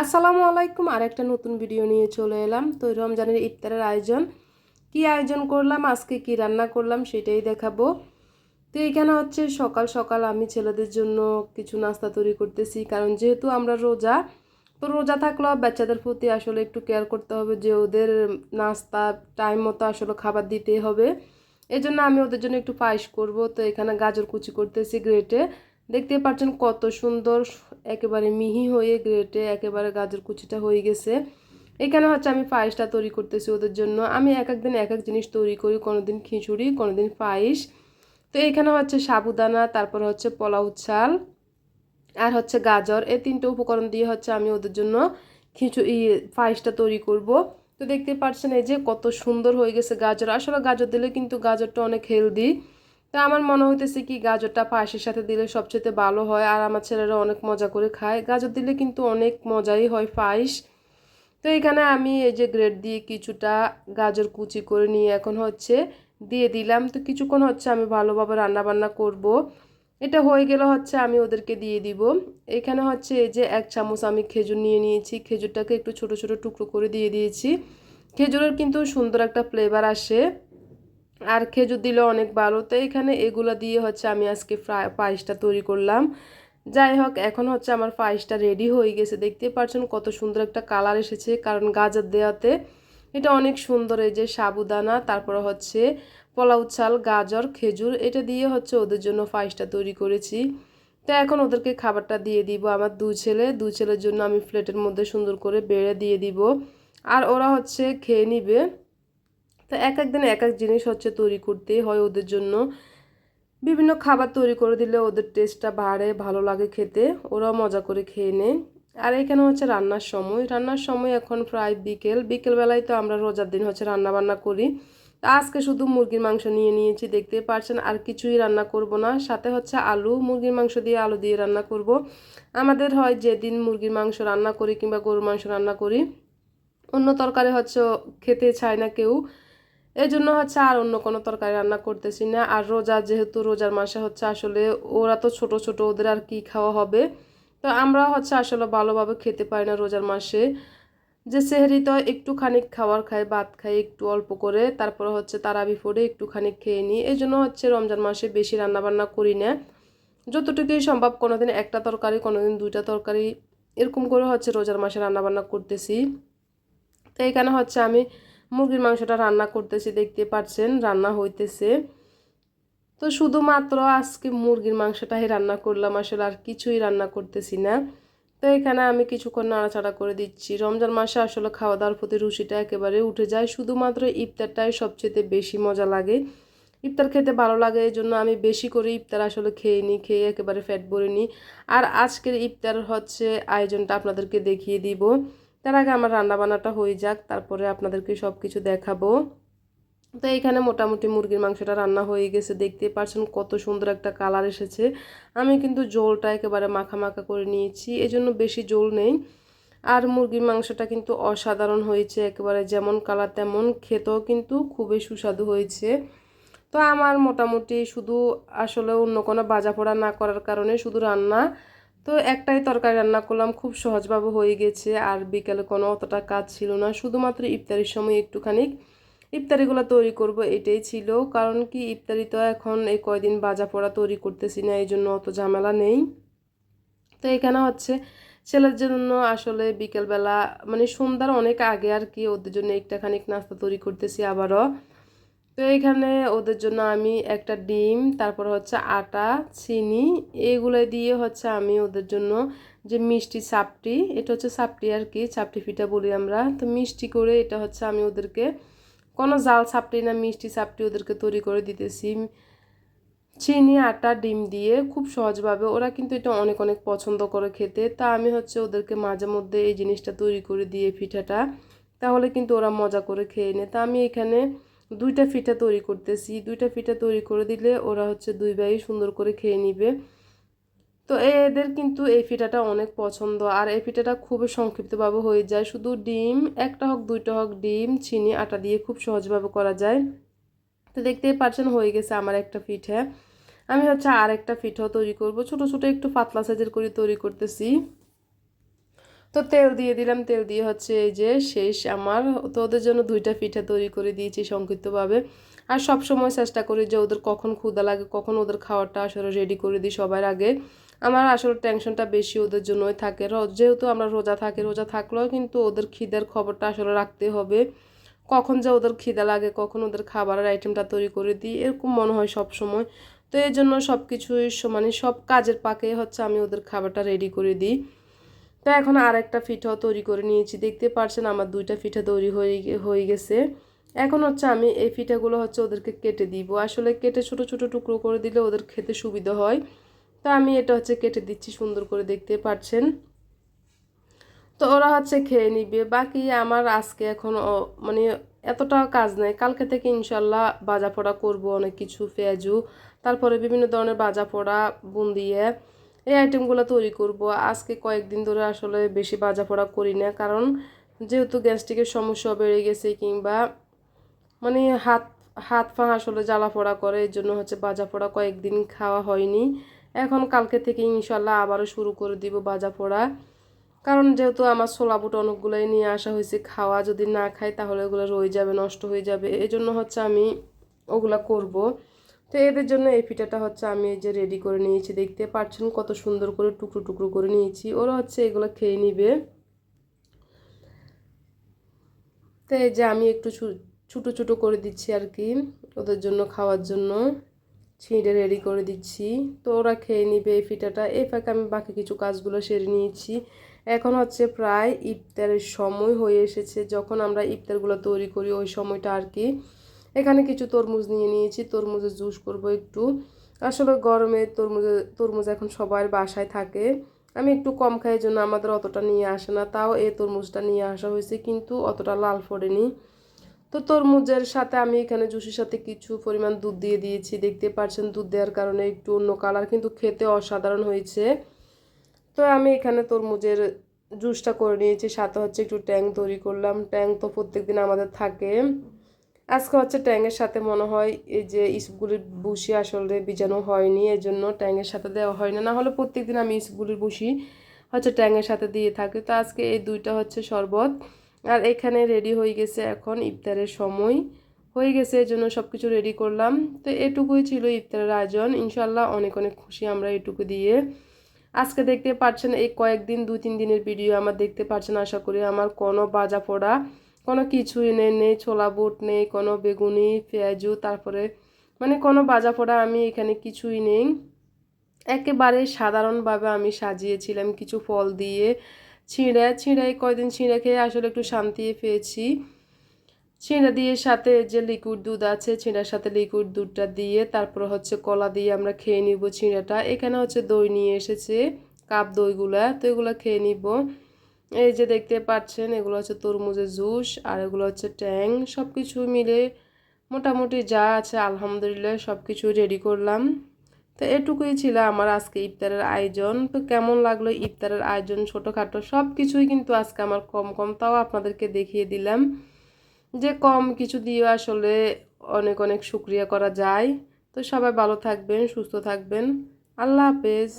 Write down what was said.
আসসালামু আলাইকুম আর একটা নতুন ভিডিও নিয়ে চলে এলাম। তো রমজানের ইফতারের আয়োজন, কি আয়োজন করলাম, আজকে কি রান্না করলাম সেটাই দেখাবো। তো এখানে হচ্ছে সকাল সকাল আমি ছেলেদের জন্য কিছু নাস্তা তৈরি করতেছি, কারণ যেহেতু আমরা রোজা, তো রোজা থাকলেও বাচ্চাদের প্রতি আসলে একটু কেয়ার করতে হবে যে ওদের নাস্তা টাইম মতো আসলে খাবার দিতে হবে। এই জন্য আমি ওদের জন্য একটু পায়েস করব। তো এখানে গাজর কুচি করতেছি গ্রেটে দেখতে পাচ্ছেন কত সুন্দর একেবারে মিহি হয়ে গ্রেটে একেবারে গাজর কুচিটা হয়ে গেছে। এখানে হচ্ছে আমি পায়েসটা তৈরি করতেছি ওদের জন্য। আমি এক এক দিন এক এক জিনিস তৈরি করি কোনো দিন খিচুড়ি কোনো দিন পায়েস। তো এখানে হচ্ছে সাবুদানা, তারপর হচ্ছে পোলাও চাল আর হচ্ছে গাজর। এই তিনটে উপকরণ দিয়ে হচ্ছে আমি ওদের জন্য খিচুড়ি পায়েসটা তৈরি করব। তো দেখতে পাচ্ছেন এই যে কত সুন্দর হয়ে গেছে গাজর। আসলে গাজর দিলে কিন্তু গাজরটা অনেক হেলদি তা আমার মনে হইতেছে কি, গাজরটা পায়েসের সাথে দিলে সবচেয়ে ভালো হয়। আর আমার ছেলেরা অনেক মজা করে খায়। গাজর দিলে কিন্তু অনেক মজাই হয় পায়েস। তো এখানে আমি এই যে গ্রেড দিয়ে কিছুটা গাজর কুচি করে নিয়ে এখন হচ্ছে দিয়ে দিলাম। তো কিছুক্ষণ হচ্ছে আমি ভালোভাবে রান্না বান্না করব। এটা হয়ে গেলে হচ্ছে আমি ওদেরকে দিয়ে দিব। এখানে হচ্ছে এই যে এক চামচ আমি খেজুর নিয়ে নিয়েছি। খেজুরটাকে একটু ছোট ছোট টুকরো করে দিয়ে দিয়েছি। খেজুরের কিন্তু সুন্দর একটা ফ্লেভার আসে। আর খেজুর দিলে অনেক ভালো। তো এখানে এগুলো দিয়ে হচ্ছে আমি আজকে পায়েসটা তৈরি করলাম। যাই হোক, এখন হচ্ছে আমার পায়েসটা রেডি হয়ে গেছে। দেখতে পাচ্ছেন কত সুন্দর একটা কালার এসেছে। কারণ গাজর দেওয়াতে এটা অনেক সুন্দর, এই যে সাবুদানা, তারপরে হচ্ছে পোলাউ চাল, গাজর, খেজুর, এটা দিয়ে হচ্ছে ওদের জন্য পায়েসটা তৈরি করেছি। তো এখন ওদেরকে খাবারটা দিয়ে দিব। আমার দু ছেলে, দু ছেলের জন্য আমি প্লেটের মধ্যে সুন্দর করে বেড়ে দিয়ে দিব। আর ওরা হচ্ছে খেয়ে নিবে। তো এক এক দিন এক এক জিনিস হচ্ছে তৈরি করতেই হয় ওদের জন্য। বিভিন্ন খাবার তৈরি করে দিলে ওদের টেস্টটা বাড়ে, ভালো লাগে খেতে, ওরাও মজা করে খেয়ে নেয়। আর এখানে হচ্ছে রান্নার সময়। রান্নার সময় এখন প্রায় বিকেল। বিকেলবেলায় তো আমরা রোজার দিন হচ্ছে রান্না বান্না করি আজকে শুধু মুরগির মাংস নিয়ে নিয়েছি দেখতে পারছেন, আর কিছুই রান্না করব না। সাথে হচ্ছে আলু, মুরগির মাংস দিয়ে আলু দিয়ে রান্না করব। আমাদের হয় যেদিন মুরগির মাংস রান্না করি কিংবা গরুর মাংস রান্না করি, অন্য তরকারি হচ্ছে খেতে চায় না কেউ। এই জন্য হচ্ছে আর অন্য কোনো তরকারি রান্না করতেছি না। আর রোজা যেহেতু রোজার মাসে হচ্ছে আসলে ওরা তো ছোট ছোট ওদের আর কি খাওয়া হবে। তো আমরা হচ্ছে আসলে ভালোভাবে খেতে পারি না রোজার মাসে। যে সেহরি তো একটুখানি খাবার খাই ভাত খাই একটু অল্প করে, তারপরে হচ্ছে তারাবি পরে একটুখানি খেয়ে নিই। এই জন্য হচ্ছে রমজান মাসে বেশি রান্নাবান্না করি না। যতটুকুই সম্ভব কোনোদিন একটা তরকারি, কোনোদিন দুইটা তরকারি, এরকম করে হচ্ছে রোজার মাসে রান্নাবান্না করতেছি। তো এখানে হচ্ছে আমি মুরগির মাংসটা রান্না করতেছি, দেখতে পাচ্ছেন, রান্না হইতেছে। তো শুধুমাত্র আজকে মুরগির মাংসটাই রান্না করলাম, আসলে আর কিছুই রান্না করতেছি না। তো এখানে আমি কিছুক্ষণ নাড়াচাড়া করে দিচ্ছি। রমজান মাসে আসলে খাওয়া দাওয়ার প্রতি রুচিটা একেবারে উঠে যায়। শুধুমাত্র ইফতারটাই সবচেয়ে বেশি মজা লাগে। ইফতার খেতে ভালো লাগে এই জন্য আমি বেশি করে ইফতার আসলে খেয়ে নিই খেয়ে একেবারে ফ্যাট ভরে নিই আর আজকের ইফতার হচ্ছে আয়োজনটা আপনাদেরকে দেখিয়ে দিব। তার আগে আমার রান্নাবান্নাটা হয়ে যাক, তারপরে আপনাদেরকে সব কিছু দেখাবো। তো এইখানে মোটামুটি মুরগির মাংসটা রান্না হয়ে গেছে দেখতে পাচ্ছেন কত সুন্দর একটা কালার এসেছে। আমি কিন্তু জোলটা একেবারে মাখা মাখা করে নিয়েছি, এজন্য বেশি জোল নেই। আর মুরগির মাংসটা কিন্তু অসাধারণ হয়েছে, একেবারে যেমন কালার তেমন খেতেও কিন্তু খুবই সুস্বাদু হয়েছে। তো আমার মোটামুটি শুধু আসলে অন্য কোনো বাজা পোড়া না করার কারণে শুধু রান্না তো একটাই তরকারি রান্না করলাম, খুব সহজভাবে হয়ে গেছে। আর বিকেলে কোনো অতটা কাজ ছিল না, শুধুমাত্র ইফতারির সময় একটুখানি ইফতারিগুলো তৈরি করব এটাই ছিল। কারণ কি, ইফতারি তো এখন এই কয়দিন বাজা পড়া তৈরি করতেছি না, এই জন্য অত ঝামেলা নেই। তো এখানে হচ্ছে ছেলের জন্য আসলে বিকেলবেলা মানে সন্ধ্যার অনেক আগে আর কি, ওদের জন্য একটা খানিক নাস্তা তৈরি করতেছি আবারও। তো এখানে ওদের জন্য আমি একটা ডিম, তারপর হচ্ছে আটা, চিনি, এগুলো দিয়ে হচ্ছে আমি ওদের জন্য যে মিষ্টি সাপটি, এটা হচ্ছে সাপটি আর কি চাপটি ফিটা বলি আমরা। তো মিষ্টি করে এটা হচ্ছে আমি ওদেরকে, কোনো জাল সাপটি না, মিষ্টি সাপটি ওদেরকে তৈরি করে দিতেছি। চিনি, আটা, ডিম দিয়ে খুব সহজভাবে, ওরা কিন্তু এটা অনেক অনেক পছন্দ করে খেতে। তা আমি হচ্ছে ওদেরকে মাঝে মধ্যে এই জিনিসটা তৈরি করে দিয়ে পিঠাটা তাহলে কিন্তু ওরা মজা করে খেয়ে নেয়। তা আমি এখানে দুইটা ফিটা তৈরি করতেছি। দুইটা ফিটা তৈরি করে দিলে ওরা হচ্ছে দুই ভাই সুন্দর করে খেয়ে নিবে। তো এদের কিন্তু এই ফিটাটা অনেক পছন্দ। আর এই ফিটাটা খুবই সংক্ষিপ্তভাবে হয়ে যায়। শুধু ডিম, একটা হোক, দুইটা হোক, ডিম, চিনি, আটা দিয়ে খুব সহজভাবে করা যায়। তো দেখতেই পারছেন হয়ে গেছে আমার একটা পিঠে আমি হচ্ছে আর একটা পিঠাও তৈরি করব। ছোট ছোট একটু পাতলা সাইজের করে তৈরি করতেছি। তো তেল দিয়ে দিলাম, তেল দিয়ে হচ্ছে এই যে শেষ আমার। তো ওদের জন্য দুইটা পিঠা তৈরি করে দিয়েছি সংক্ষিপ্তভাবে। আর সব সময় চেষ্টা করি যে ওদের কখন ক্ষুদা লাগে, কখন ওদের খাওয়াটা আসলে রেডি করে দিই সবার আগে। আমার আসলে টেনশনটা বেশি ওদের জন্যই থাকে। যেহেতু আমরা রোজা থাকি, রোজা থাকলেও কিন্তু ওদের খিদের খবরটা আসলে রাখতে হবে। কখন যে ওদের খিদা লাগে, কখন ওদের খাবারের আইটেমটা তৈরি করে দিই, এরকম মনে হয় সব সময় তো এই জন্য সব কিছুই মানে সব কাজের পাকে হচ্ছে আমি ওদের খাবারটা রেডি করে দিই। তো এখন আর একটা পিঠাও তৈরি করে নিয়েছি। দেখতে পারছেন আমার দুইটা পিঠা তৈরি হয়ে হয়ে গেছে। এখন হচ্ছে আমি এই পিঠাগুলো হচ্ছে ওদেরকে কেটে দিব। আসলে কেটে ছোট ছোট টুকরো করে দিলে ওদের খেতে সুবিধা হয়। তো আমি এটা হচ্ছে কেটে দিচ্ছি সুন্দর করে, দেখতে পাচ্ছেন তো ওরা হচ্ছে খেয়ে নিবে। বাকি আমার আজকে এখন মানে এতটা কাজ নেই। কালকে থেকে ইনশাল্লাহ বাজা পোড়া করব অনেক কিছু, পেঁয়াজু, তারপরে বিভিন্ন ধরনের বাজা পোড়া বুন্দিয়ে এই আইটেমগুলো তৈরি করব। আজকে কয়েকদিন ধরে আসলে বেশি বাজা পোড়া করি না, কারণ যেহেতু গ্যাস্ট্রিকের সমস্যা বেড়ে গেছে কিংবা মানে হাত হাত পা আসলে জ্বালা পোড়া করে, এই জন্য হচ্ছে বাজা পোড়া কয়েকদিন খাওয়া হয়নি। এখন কালকে থেকে ইনশাল্লাহ আবারও শুরু করে দিব বাজা পোড়া কারণ যেহেতু আমার ছোলা বুট অনেকগুলোই নিয়ে আসা হয়েছে, খাওয়া যদি না খাই তাহলে ওগুলো রয়ে যাবে, নষ্ট হয়ে যাবে। এই জন্য হচ্ছে আমি ওগুলা করব। তো এদের জন্য এই পিঠাটা হচ্ছে আমি এই যে রেডি করে নিয়েছি। দেখতে পাচ্ছেন কত সুন্দর করে টুকরো টুকরো করে নিয়েছি। ওরা হচ্ছে এগুলো খেয়ে নিবে। তো এই যে আমি একটু ছোটো ছোটো করে দিচ্ছি আর কি, ওদের জন্য খাওয়ার জন্য। ছিঁড়ে রেডি করে দিচ্ছি। তো ওরা খেয়ে নিবে এই পিঠাটা। এই ফাঁকে আমি বাকি কিছু কাজগুলো সেরে নিয়েছি। এখন হচ্ছে প্রায় ইফতারের সময় হয়ে এসেছে। যখন আমরা ইফতারগুলো তৈরি করি, ওই সময়টা আর কি এখানে কিছু তরমুজ নিয়ে নিয়েছি, তরমুজের জুস করব একটু। আসলে গরমে তরমুজে, তরমুজ এখন সবার বাসায় থাকে। আমি একটু কম খাই জন্য আমাদের অতটা নিয়ে আসে না। তাও এই তরমুজটা নিয়ে আসা হয়েছে, কিন্তু অতটা লাল ফোড়েনি তো তরমুজের সাথে আমি এখানে জুসের সাথে কিছু পরিমাণ দুধ দিয়ে দিয়েছি। দেখতে পাচ্ছেন, দুধ দেওয়ার কারণে একটু অন্য কালার, কিন্তু খেতে অসাধারণ হয়েছে। তো আমি এখানে তরমুজের জুসটা করে নিয়েছি, সাথে হচ্ছে একটু ট্যাং তৈরি করলাম। ট্যাং তো প্রত্যেকদিন আমাদের থাকে। আজকে হচ্ছে ট্যাংয়ের সাথে মনে হয় এই যে ইসবগুলির বুসি আসলে বীজাণু হয়নি এই জন্য ট্যাংয়ের সাথে দেওয়া হয় না। না হলে প্রত্যেকদিন আমি ইসবগুলির বুসি হচ্ছে ট্যাংয়ের সাথে দিয়ে থাকি। তো আজকে এই দুইটা হচ্ছে শরবত। আর এখানে রেডি হয়ে গেছে এখন ইফতারের সময়। হয়ে গেছে এর জন্য সব কিছু রেডি করলাম। তো এটুকুই ছিল ইফতারের আয়োজন। ইনশাল্লাহ অনেক অনেক খুশি আমরা এটুকু দিয়ে। আজকে দেখতে পাচ্ছেন এই কয়েকদিন দু তিন দিনের ভিডিও আমার দেখতে পাচ্ছেন। আশা করি আমার কোনো বাজা পোড়া কোনো কিছুই নেই নেই ছোলা বুট নেই, কোনো বেগুনি, পেঁয়াজু, তারপরে মানে কোনো বাজা পোড়া আমি এখানে কিছুই নেই। একেবারে সাধারণভাবে আমি সাজিয়েছিলাম কিছু ফল দিয়ে ছিঁড়ে ছিঁড়ে কয়দিন ছিঁড়ে খেয়ে আসলে একটু শান্তি পেয়েছি। ছিঁড়া দিয়ে সাথে যে লিকুইড দুধ আছে, ছিঁড়ার সাথে লিকুইড দুধটা দিয়ে তারপর হচ্ছে কলা দিয়ে আমরা খেয়ে নিব ছিঁড়াটা। এখানে হচ্ছে দই নিয়ে এসেছে, কাপ দইগুলা, তো এগুলো খেয়ে নিব। এই যে দেখতে পাচ্ছেন, এগুলো হচ্ছে তরমুজের জুস আর এগুলো হচ্ছে ট্যাং। সব কিছু মিলে মোটামুটি যা আছে, আলহামদুলিল্লাহ সব কিছু রেডি করলাম। তো এটুকুই ছিল আমার আজকে ইফতারের আয়োজন। তো কেমন লাগল ইফতারের আয়োজন ছোটোখাটো? সব কিছুই কিন্তু আজকে আমার কম কম, তাও আপনাদেরকে দেখিয়ে দিলাম। যে কম কিছু দিয়ে আসলে অনেক অনেক শুক্রিয়া করা যায়। তো সবাই ভালো থাকবেন, সুস্থ থাকবেন। আল্লাহ হাফেজ।